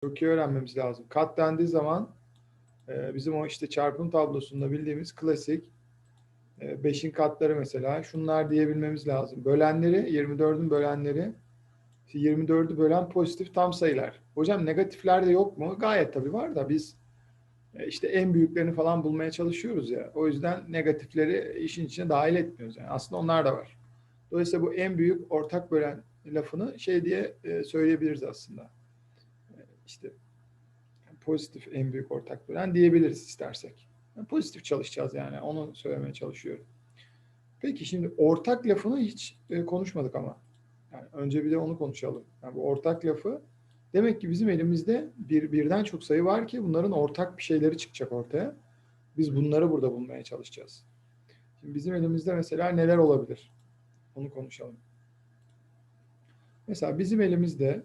Çok iyi öğrenmemiz lazım. Kat dendiği zaman e, bizim o işte çarpım tablosunda bildiğimiz klasik 5'in katları mesela şunlar diyebilmemiz lazım. Bölenleri 24'ün bölenleri işte 24'ü bölen pozitif tam sayılar. Hocam negatifler de yok mu? Gayet tabii var da biz e, işte en büyüklerini falan bulmaya çalışıyoruz ya. O yüzden negatifleri işin içine dahil etmiyoruz. Yani aslında onlar da var. Dolayısıyla bu en büyük ortak bölen lafını şey diye e, söyleyebiliriz aslında. İşte pozitif en büyük ortak bölen diyebiliriz istersek. Pozitif çalışacağız yani. Onu söylemeye çalışıyorum. Peki şimdi ortak lafını hiç e, konuşmadık ama. Yani önce bir de onu konuşalım. Yani bu ortak lafı demek ki bizim elimizde bir birden çok sayı var ki bunların ortak bir şeyleri çıkacak ortaya. Biz bunları burada bulmaya çalışacağız. Şimdi bizim elimizde mesela neler olabilir? Onu konuşalım. Mesela bizim elimizde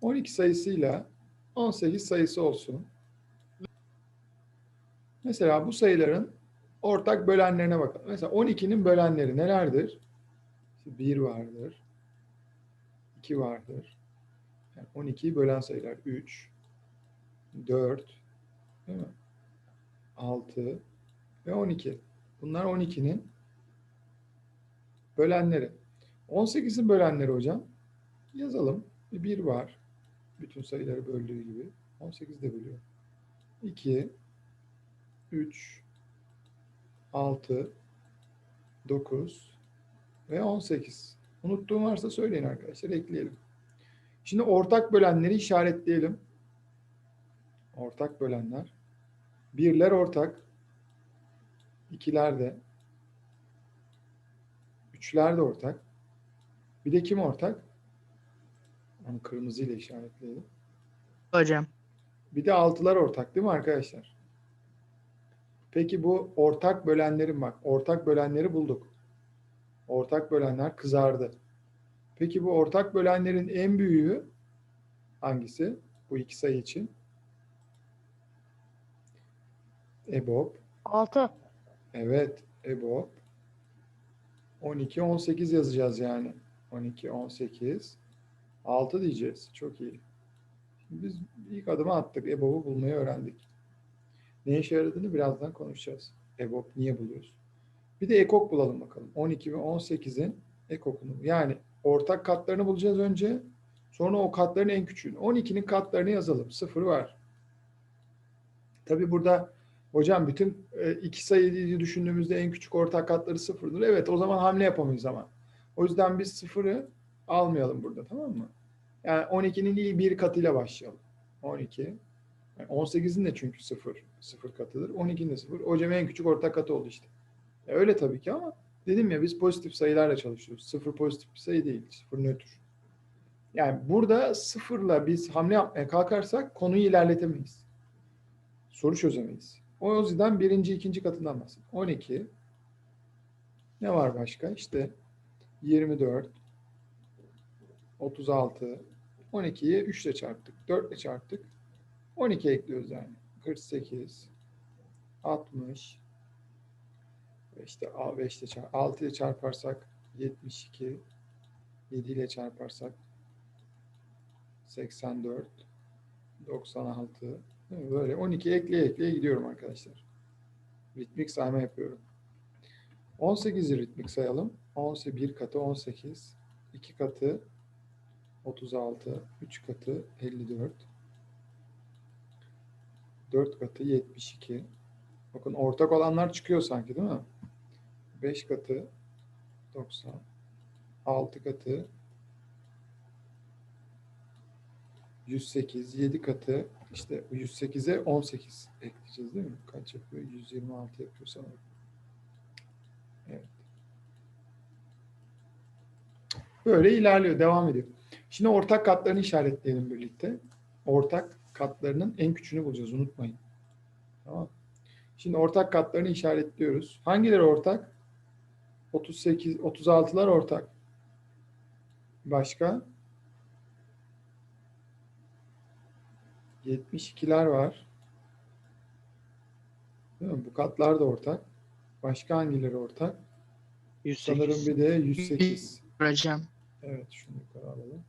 12 sayısıyla 18 sayısı olsun. Mesela bu sayıların ortak bölenlerine bakalım. Mesela 12'nin bölenleri nelerdir? İşte 1 vardır. 2 vardır. Yani 12'yi bölen sayılar 3, 4, değil mi? 6 ve 12. Bunlar 12'nin bölenleri. 18'in bölenleri hocam yazalım. 1 var. Bütün sayıları böldüğü gibi. 18 de bölüyor. 2 3 6 9 ve 18. Unuttuğum varsa söyleyin arkadaşlar. Ekleyelim. Şimdi ortak bölenleri işaretleyelim. Ortak bölenler. Birler ortak. İkiler de. Üçler de ortak. Bir de kim ortak? Onu kırmızı ile işaretleyelim. Hocam. Bir de altılar ortak değil mi arkadaşlar? Peki bu ortak bölenlerin bak. Ortak bölenleri bulduk. Ortak bölenler kızardı. Peki bu ortak bölenlerin en büyüğü hangisi? Bu iki sayı için. EBOB. 6. Evet, EBOB. 12, 18 yazacağız yani. 12, 18. 6 diyeceğiz. Çok iyi. Biz ilk adımı attık. EBOB'u bulmayı öğrendik. Ne işe yaradığını birazdan konuşacağız. EBOB niye buluyoruz? Bir de ekok bulalım bakalım. 12 ve 18'in ekokunu. Yani ortak katlarını bulacağız önce. Sonra o katların en küçüğünü. 12'nin katlarını yazalım. Sıfır var. Tabi burada hocam bütün e, iki sayıyı düşündüğümüzde en küçük ortak katları sıfırdır. Evet o zaman hamle yapamayız ama. O yüzden biz sıfırı almayalım burada tamam mı? Yani 12'nin iyi bir katıyla başlayalım. 12. Yani 18'in de çünkü sıfır. Sıfır katıdır. 12'nin de sıfır. Hocam en küçük ortak katı oldu işte. E, öyle tabii ki ama dedim ya biz pozitif sayılarla çalışıyoruz. Sıfır pozitif bir sayı değil. Sıfır nötr. Yani burada sıfırla biz hamle yapmaya kalkarsak konuyu ilerletemeyiz. Soru çözemeyiz. O yüzden birinci, ikinci katından bahsedeyim. 12. Ne var başka? İşte 24, 36, 12'yi 3 ile çarptık. 4 ile çarptık. 12 ekliyoruz yani. 48, 60, işte 5 ile çarp, 6 ile çarparsak 72, 7 ile çarparsak 84, 96, değil mi? böyle 12 ekleye ekleye gidiyorum arkadaşlar. Ritmik sayma yapıyorum. 18'i ritmik sayalım. 18 bir katı 18, 2 katı 36, 3 katı 54, 4 katı 72. Bakın ortak olanlar çıkıyor sanki değil mi? 5 katı 90, 6 katı 108, 7 katı işte 108'e 18 ekleyeceğiz değil mi? Kaç yapıyor? 126 yapıyor sanırım. Evet. Böyle ilerliyor, devam ediyor. Şimdi ortak katlarını işaretleyelim birlikte. Ortak katlarının en küçüğünü bulacağız, unutmayın. Tamam. Şimdi ortak katlarını işaretliyoruz. Hangileri ortak? 38, 36'lar ortak. Başka? 72'ler var. Değil mi? Bu katlar da ortak. Başka hangileri ortak? 108. Sanırım bir de 108. Hocam. Evet şunu yukarı alalım.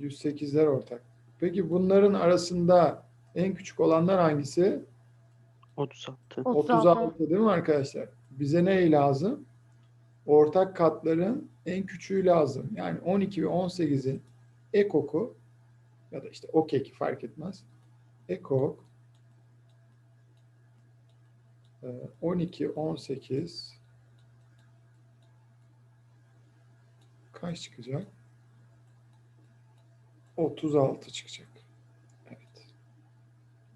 108'ler ortak. Peki bunların arasında en küçük olanlar hangisi? 36. 36. 36 değil mi arkadaşlar? Bize ne lazım? Ortak katların en küçüğü lazım. Yani 12 ve 18'in ekoku ya da işte okeki fark etmez. Ekok e, 12, 18 kaç çıkacak? 36 çıkacak. Evet.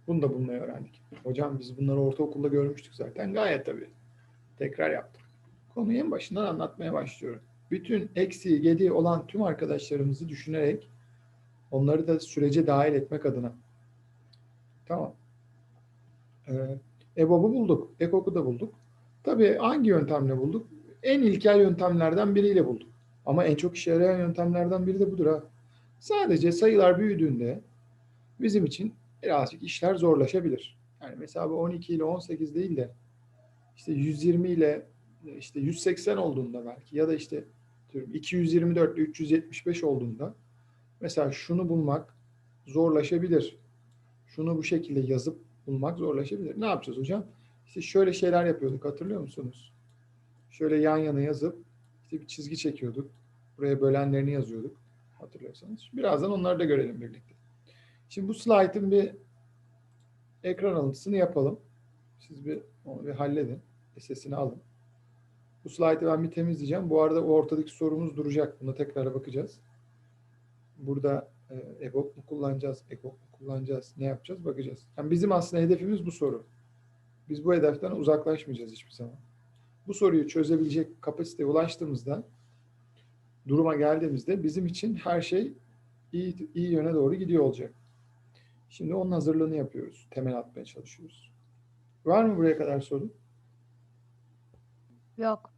Bunu da bulmayı öğrendik. Hocam biz bunları ortaokulda görmüştük zaten. Gayet tabii. Tekrar yaptım. Konuyu en başından anlatmaya başlıyorum. Bütün eksiği, gediği olan tüm arkadaşlarımızı düşünerek onları da sürece dahil etmek adına. Tamam. Ee, EBOB'u bulduk. EKOK'u da bulduk. Tabii hangi yöntemle bulduk? En ilkel yöntemlerden biriyle bulduk. Ama en çok işe yarayan yöntemlerden biri de budur ha. Sadece sayılar büyüdüğünde bizim için birazcık işler zorlaşabilir. Yani mesela bu 12 ile 18 değil de işte 120 ile işte 180 olduğunda belki ya da işte diyorum 224 ile 375 olduğunda mesela şunu bulmak zorlaşabilir. Şunu bu şekilde yazıp bulmak zorlaşabilir. Ne yapacağız hocam? İşte şöyle şeyler yapıyorduk hatırlıyor musunuz? Şöyle yan yana yazıp işte bir çizgi çekiyorduk. Buraya bölenlerini yazıyorduk hatırlıyorsanız. Birazdan onları da görelim birlikte. Şimdi bu slaytın bir ekran alıntısını yapalım. Siz bir onu bir halledin. Sesini alın. Bu slaytı ben bir temizleyeceğim. Bu arada ortadaki sorumuz duracak. Buna tekrar bakacağız. Burada e, EBOB mu kullanacağız, EKOK mu kullanacağız, ne yapacağız bakacağız. Yani bizim aslında hedefimiz bu soru. Biz bu hedeften uzaklaşmayacağız hiçbir zaman. Bu soruyu çözebilecek kapasiteye ulaştığımızda, duruma geldiğimizde bizim için her şey iyi, iyi yöne doğru gidiyor olacak. Şimdi onun hazırlığını yapıyoruz. Temel atmaya çalışıyoruz. Var mı buraya kadar soru? Yok.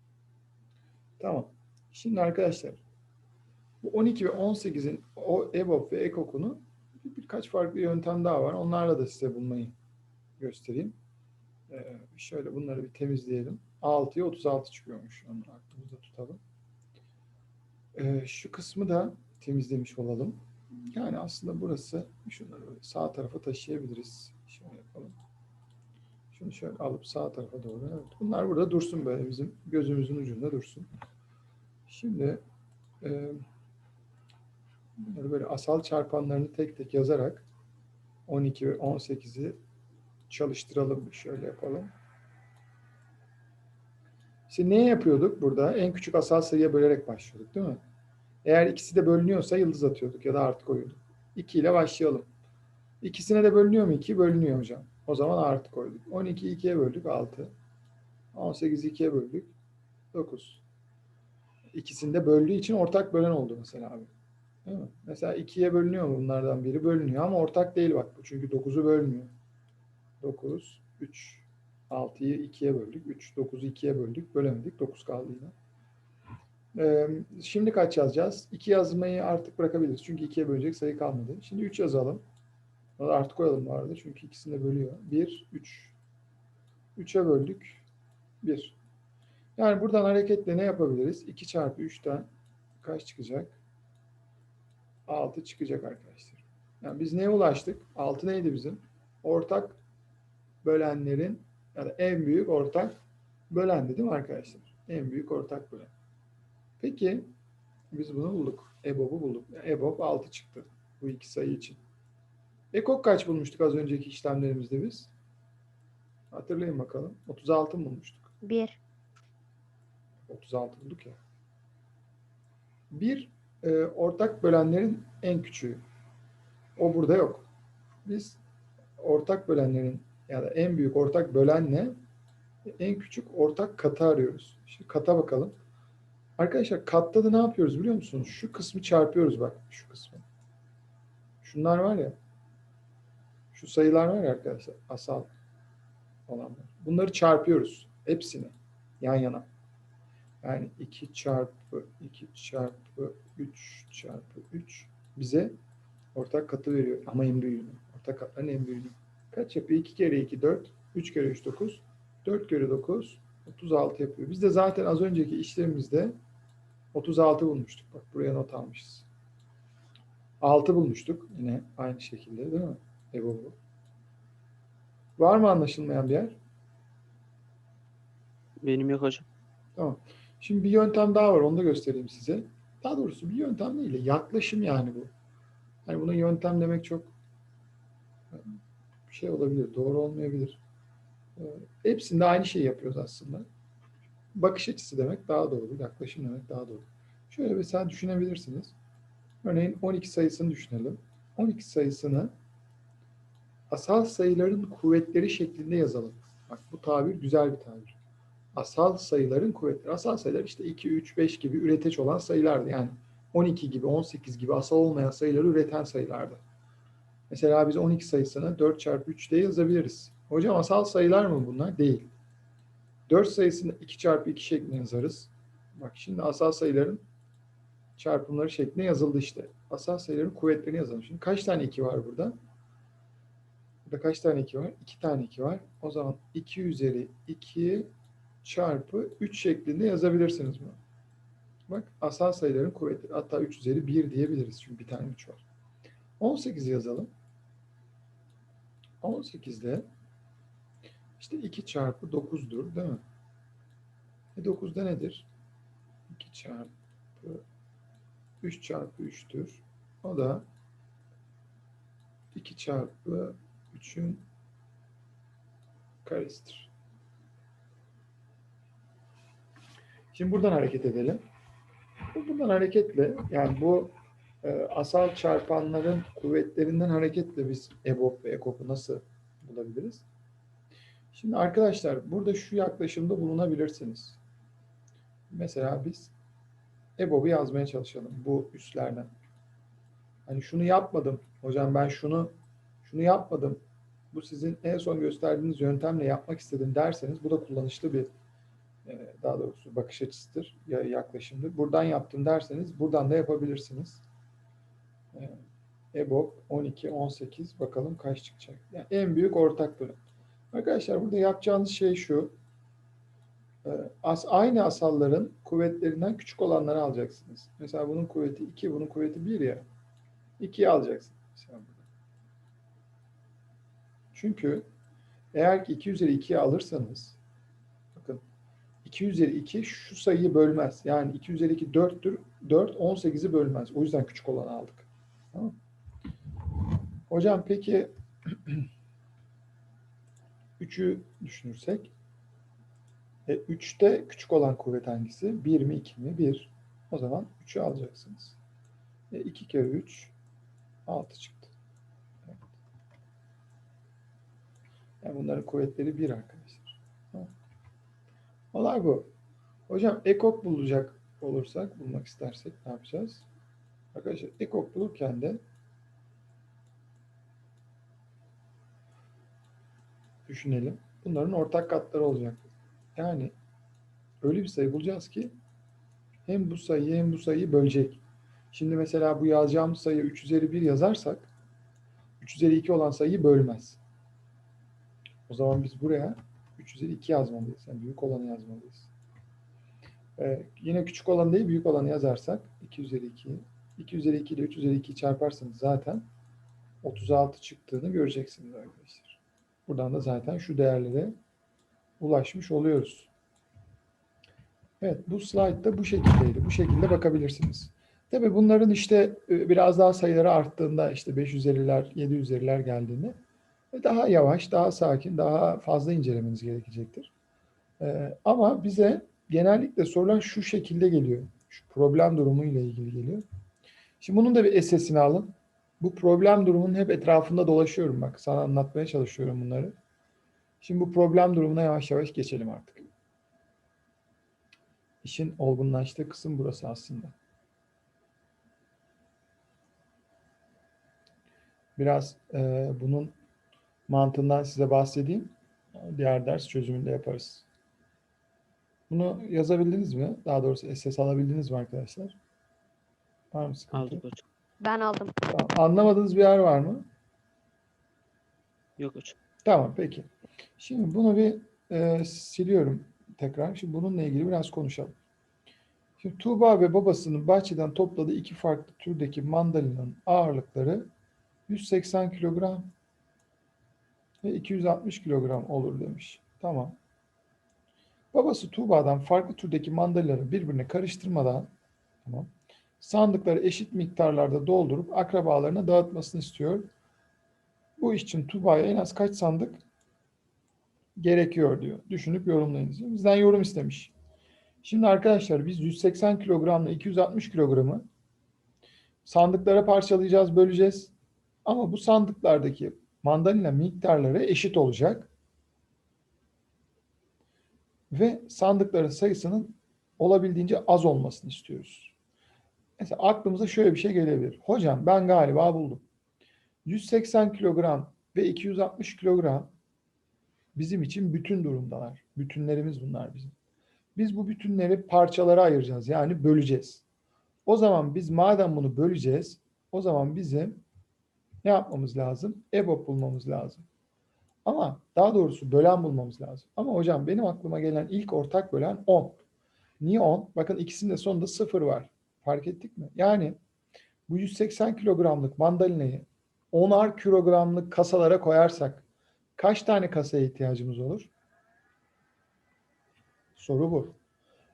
Tamam. Şimdi arkadaşlar bu 12 ve 18'in o EBOB ve EKOK'unu birkaç farklı yöntem daha var. Onlarla da size bulmayı göstereyim. Ee, şöyle bunları bir temizleyelim. 6'ya 36 çıkıyormuş. Onu aklımızda tutalım. Ee, şu kısmı da temizlemiş olalım. Yani aslında burası şunları sağ tarafa taşıyabiliriz. Şöyle yapalım. Şunu şöyle alıp sağ tarafa doğru. Evet. Bunlar burada dursun böyle bizim gözümüzün ucunda dursun. Şimdi e, bunları böyle asal çarpanlarını tek tek yazarak 12 ve 18'i çalıştıralım. Şöyle yapalım. Şimdi ne yapıyorduk burada? En küçük asal sayıya bölerek başlıyorduk değil mi? Eğer ikisi de bölünüyorsa yıldız atıyorduk ya da artı koyuyorduk. 2 ile başlayalım. İkisine de bölünüyor mu 2? Bölünüyor hocam. O zaman artı koyduk. 12'yi 2'ye böldük 6. 18'i 2'ye böldük 9. İkisinde böldüğü için ortak bölen oldu mesela abi. Değil mi? Mesela 2'ye bölünüyor mu bunlardan biri? Bölünüyor ama ortak değil bak bu. Çünkü 9'u bölmüyor. 9, 3, 6'yı 2'ye böldük. 3, 9'u 2'ye böldük. Bölemedik. 9 kaldı yine. Ee, şimdi kaç yazacağız? 2 yazmayı artık bırakabiliriz. Çünkü 2'ye bölecek sayı kalmadı. Şimdi 3 yazalım. Artı koyalım bu arada. Çünkü ikisini de bölüyor. 1, 3. 3'e böldük. 1. Yani buradan hareketle ne yapabiliriz? 2 çarpı 3'ten kaç çıkacak? 6 çıkacak arkadaşlar. Yani biz neye ulaştık? 6 neydi bizim? Ortak bölenlerin ya da en büyük ortak bölendi değil mi arkadaşlar? En büyük ortak bölen. Peki biz bunu bulduk. EBOB'u bulduk. EBOB 6 çıktı bu iki sayı için. Ekok kaç bulmuştuk az önceki işlemlerimizde biz? Hatırlayın bakalım. 36 mı bulmuştuk? 1. 36 bulduk ya. Bir e, ortak bölenlerin en küçüğü. O burada yok. Biz ortak bölenlerin ya da en büyük ortak bölenle en küçük ortak katı arıyoruz. Şimdi kata bakalım. Arkadaşlar katta da ne yapıyoruz biliyor musunuz? Şu kısmı çarpıyoruz bak şu kısmı. Şunlar var ya. Şu sayılar var ya arkadaşlar asal olanlar. Bunları çarpıyoruz. Hepsini yan yana. Yani 2 çarpı 2 çarpı 3 çarpı 3 bize ortak katı veriyor. Ama en büyüğünü. Ortak katların en büyüğünü. Kaç yapıyor? 2 kere 2 4. 3 kere 3 9. 4 kere 9 36 yapıyor. Biz de zaten az önceki işlemimizde 36 bulmuştuk. Bak buraya not almışız. 6 bulmuştuk yine aynı şekilde değil mi? EBOB'u. Var mı anlaşılmayan bir yer? Benim yok hocam. Tamam. Şimdi bir yöntem daha var. Onu da göstereyim size. Daha doğrusu bir yöntem değil de yaklaşım yani bu. Hani buna yöntem demek çok şey olabilir. Doğru olmayabilir. Ee, Hepsinde aynı şeyi yapıyoruz aslında. Bakış açısı demek daha doğru. Yaklaşım demek daha doğru. Şöyle mesela düşünebilirsiniz. Örneğin 12 sayısını düşünelim. 12 sayısını asal sayıların kuvvetleri şeklinde yazalım. Bak bu tabir güzel bir tabir asal sayıların kuvvetleri. Asal sayılar işte 2, 3, 5 gibi üreteç olan sayılardı. Yani 12 gibi, 18 gibi asal olmayan sayıları üreten sayılardı. Mesela biz 12 sayısını 4 çarpı 3 diye yazabiliriz. Hocam asal sayılar mı bunlar? Değil. 4 sayısını 2 çarpı 2 şeklinde yazarız. Bak şimdi asal sayıların çarpımları şeklinde yazıldı işte. Asal sayıların kuvvetlerini yazalım. Şimdi kaç tane 2 var burada? Burada kaç tane 2 var? 2 tane 2 var. O zaman 2 üzeri 2 çarpı 3 şeklinde yazabilirsiniz bunu. Bak asal sayıların kuvvetleri. Hatta 3 üzeri 1 diyebiliriz. Çünkü bir tane 3 var. 18 yazalım. 18'de işte 2 çarpı 9'dur değil mi? E 9'da nedir? 2 çarpı 3 çarpı 3'tür. O da 2 çarpı 3'ün karesidir. Şimdi buradan hareket edelim. Buradan hareketle yani bu asal çarpanların kuvvetlerinden hareketle biz EBOB ve EKOP'u nasıl bulabiliriz? Şimdi arkadaşlar burada şu yaklaşımda bulunabilirsiniz. Mesela biz EBOB'u yazmaya çalışalım bu üslerden. Hani şunu yapmadım. Hocam ben şunu şunu yapmadım. Bu sizin en son gösterdiğiniz yöntemle yapmak istedim derseniz bu da kullanışlı bir e, daha doğrusu bakış açısıdır, ya yaklaşımdır. Buradan yaptım derseniz buradan da yapabilirsiniz. EBOB 12, 18 bakalım kaç çıkacak. Yani en büyük ortak bölüm. Arkadaşlar burada yapacağınız şey şu. E, As, aynı asalların kuvvetlerinden küçük olanları alacaksınız. Mesela bunun kuvveti 2, bunun kuvveti 1 ya. 2'yi alacaksınız. Mesela. Çünkü eğer ki 2 üzeri 2'yi alırsanız bakın 2 üzeri 2 şu sayıyı bölmez. Yani 2 üzeri 2 4'tür. 4 18'i bölmez. O yüzden küçük olanı aldık. Tamam. Hocam peki 3'ü düşünürsek e, 3'te küçük olan kuvvet hangisi? 1 mi 2 mi? 1. O zaman 3'ü alacaksınız. E, 2 kere 3 6 çıktı. Evet. Yani bunların kuvvetleri 1 arkadaşlar. Tamam. Olay bu. Hocam ekok bulacak olursak, bulmak istersek ne yapacağız? Arkadaşlar ekok bulurken de düşünelim. Bunların ortak katları olacak. Yani öyle bir sayı bulacağız ki hem bu sayıyı hem bu sayıyı bölecek. Şimdi mesela bu yazacağımız sayı 3 üzeri 1 yazarsak 3 üzeri 2 olan sayıyı bölmez. O zaman biz buraya 3 üzeri 2 yazmalıyız. Yani büyük olanı yazmalıyız. Ee, yine küçük olan değil büyük olanı yazarsak 2 üzeri 2 2 üzeri 2 ile 3 üzeri 2'yi çarparsanız zaten 36 çıktığını göreceksiniz arkadaşlar. Buradan da zaten şu değerlere ulaşmış oluyoruz. Evet bu slaytta bu şekildeydi. Bu şekilde bakabilirsiniz. Tabii bunların işte e, biraz daha sayıları arttığında işte 550'ler, 750'ler geldiğinde e, daha yavaş, daha sakin, daha fazla incelemeniz gerekecektir. Ee, ama bize genellikle sorular şu şekilde geliyor. Şu problem durumu ile ilgili geliyor. Şimdi bunun da bir esesini alın. Bu problem durumunun hep etrafında dolaşıyorum bak. Sana anlatmaya çalışıyorum bunları. Şimdi bu problem durumuna yavaş yavaş geçelim artık. İşin olgunlaştığı kısım burası aslında. Biraz e, bunun mantığından size bahsedeyim. Diğer ders çözümünde yaparız. Bunu yazabildiniz mi? Daha doğrusu SS alabildiniz mi arkadaşlar? Var mı sıkıntı? Aldık hocam. Ben aldım. Tamam. Anlamadığınız bir yer var mı? Yok hocam. Tamam peki. Şimdi bunu bir e, siliyorum tekrar. Şimdi bununla ilgili biraz konuşalım. Şimdi Tuğba ve babasının bahçeden topladığı iki farklı türdeki mandalinanın ağırlıkları 180 kilogram ve 260 kilogram olur demiş. Tamam. Babası Tuğba'dan farklı türdeki mandalinaları birbirine karıştırmadan tamam, sandıkları eşit miktarlarda doldurup akrabalarına dağıtmasını istiyor. Bu iş için Tuğba'ya en az kaç sandık gerekiyor diyor. Düşünüp yorumlayınız. Bizden yorum istemiş. Şimdi arkadaşlar biz 180 kilogramla 260 kilogramı sandıklara parçalayacağız, böleceğiz. Ama bu sandıklardaki mandalina miktarları eşit olacak. Ve sandıkların sayısının olabildiğince az olmasını istiyoruz. Mesela aklımıza şöyle bir şey gelebilir. Hocam ben galiba buldum. 180 kilogram ve 260 kilogram bizim için bütün durumdalar. Bütünlerimiz bunlar bizim. Biz bu bütünleri parçalara ayıracağız. Yani böleceğiz. O zaman biz madem bunu böleceğiz, o zaman bizim ne yapmamız lazım? EBOB bulmamız lazım. Ama daha doğrusu bölen bulmamız lazım. Ama hocam benim aklıma gelen ilk ortak bölen 10. Niye 10? Bakın ikisinin de sonunda 0 var. Fark ettik mi? Yani bu 180 kilogramlık mandalinayı 10'ar kilogramlık kasalara koyarsak kaç tane kasaya ihtiyacımız olur? Soru bu.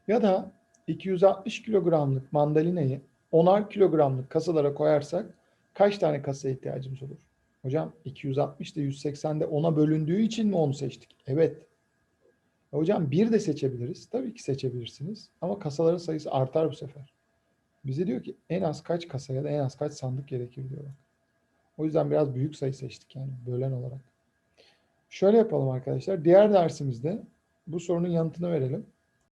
Ya da 260 kilogramlık mandalinayı 10'ar kilogramlık kasalara koyarsak kaç tane kasaya ihtiyacımız olur? Hocam 260 ile 180'de 10'a bölündüğü için mi onu seçtik? Evet. E Hocam bir de seçebiliriz. Tabii ki seçebilirsiniz. Ama kasaların sayısı artar bu sefer. Bize diyor ki en az kaç kasa ya da en az kaç sandık gerekir diyor. bak. O yüzden biraz büyük sayı seçtik yani bölen olarak. Şöyle yapalım arkadaşlar. Diğer dersimizde bu sorunun yanıtını verelim.